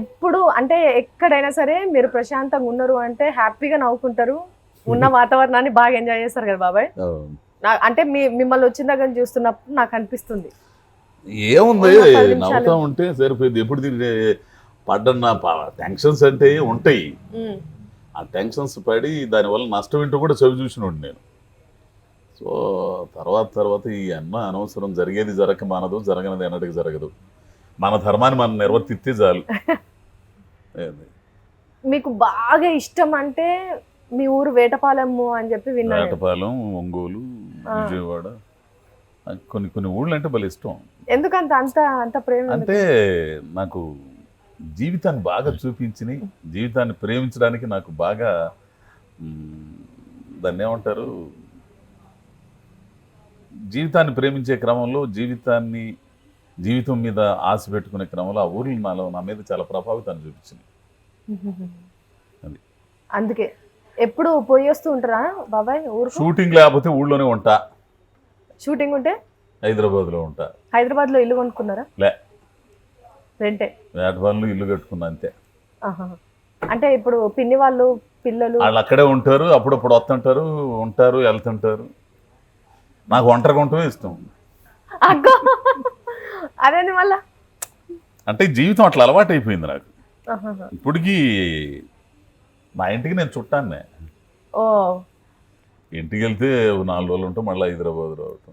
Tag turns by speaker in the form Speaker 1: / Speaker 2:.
Speaker 1: ఎప్పుడు అంటే ఎక్కడైనా సరే మీరు ప్రశాంతంగా ఉన్నారు అంటే హ్యాపీగా నవ్వుకుంటారు. ఉన్న వాతావరణాన్ని బాగా ఎంజాయ్ చేస్తారు కదా బాబాయ్. అంటే మీ మిమ్మల్ని వచ్చిన దగ్గర చూస్తున్నప్పుడు నాకు అనిపిస్తుంది.
Speaker 2: ఏముంది. నవ్వుతా ఉంటే సరిపోయింది. ఎప్పుడు తిరిగి పడ్డన్న టెన్షన్స్ అంటే ఉంటాయి. ఆ టెన్షన్స్ పడి దానివల్ల నష్టం ఏంటో కూడా చవి చూసినోడు నేను. సో తర్వాత తర్వాత ఈ అన్న అనవసరం జరిగేది జరగక మానదు జరగనిది ఎన్నటికి జరగదు. మన ధర్మాన్ని మనం నిర్వర్తిస్తే చాలు?
Speaker 1: మీకు బాగా ఇష్టం అంటే మీ ఊరు వేటపాలెము అని చెప్పి విన్నాను.
Speaker 2: వేటపాలెం ఒంగోలు. విజయవాడ. కొన్ని కొన్ని ఊళ్ళు అంటే భలే ఇష్టం.
Speaker 1: ఎందుకంత అంత అంత ప్రేమ?
Speaker 2: అంటే నాకు జీవితాన్ని బాగా చూపించిన జీవితాన్ని ప్రేమించడానికి నాకు బాగా దాన్ని ఏమంటారు? జీవితాన్ని ప్రేమించే క్రమంలో జీవితాన్ని జీవితం మీద ఆశ పెట్టుకునే క్రమంలో ఆ ఊర్లు నాలో నా మీద చాలా ప్రభావితాన్ని చూపించింది. అది.
Speaker 1: అందుకే ఎప్పుడు పోయి వస్తూ ఉంటారా బాబాయ్ ఊరుకు?
Speaker 2: షూటింగ్ లేకపోతే ఊళ్ళోనే ఉంటా.
Speaker 1: షూటింగ్ ఉంటే?
Speaker 2: హైదరాబాద్లో ఉంటా.
Speaker 1: హైదరాబాద్లో ఇల్లు కొనుక్కున్నారా?
Speaker 2: లే.
Speaker 1: రెంటే.
Speaker 2: వేటపాలెంలో ఇల్లు కట్టుకున్నా అంతే.
Speaker 1: ఆహా. అంటే ఇప్పుడు పిన్ని వాళ్ళు పిల్లలు?
Speaker 2: వాళ్ళు అక్కడే ఉంటారు అప్పుడప్పుడు వస్తుంటారు ఉంటారు వెళ్తుంటారు. నాకు ఒంటరిగా ఉండటమే ఇష్టం.
Speaker 1: అగ్గో! అదేంది మళ్ళా?
Speaker 2: అంటే జీవితం అట్లా అలవాటు అయిపోయింది నాకు. ఇప్పటికీ మా ఇంటికి నేను చుట్టాన్నే.
Speaker 1: ఓ.
Speaker 2: ఇంటికి వెళ్తే నాలుగు రోజులు ఉంటే మళ్ళీ హైదరాబాద్ రావటం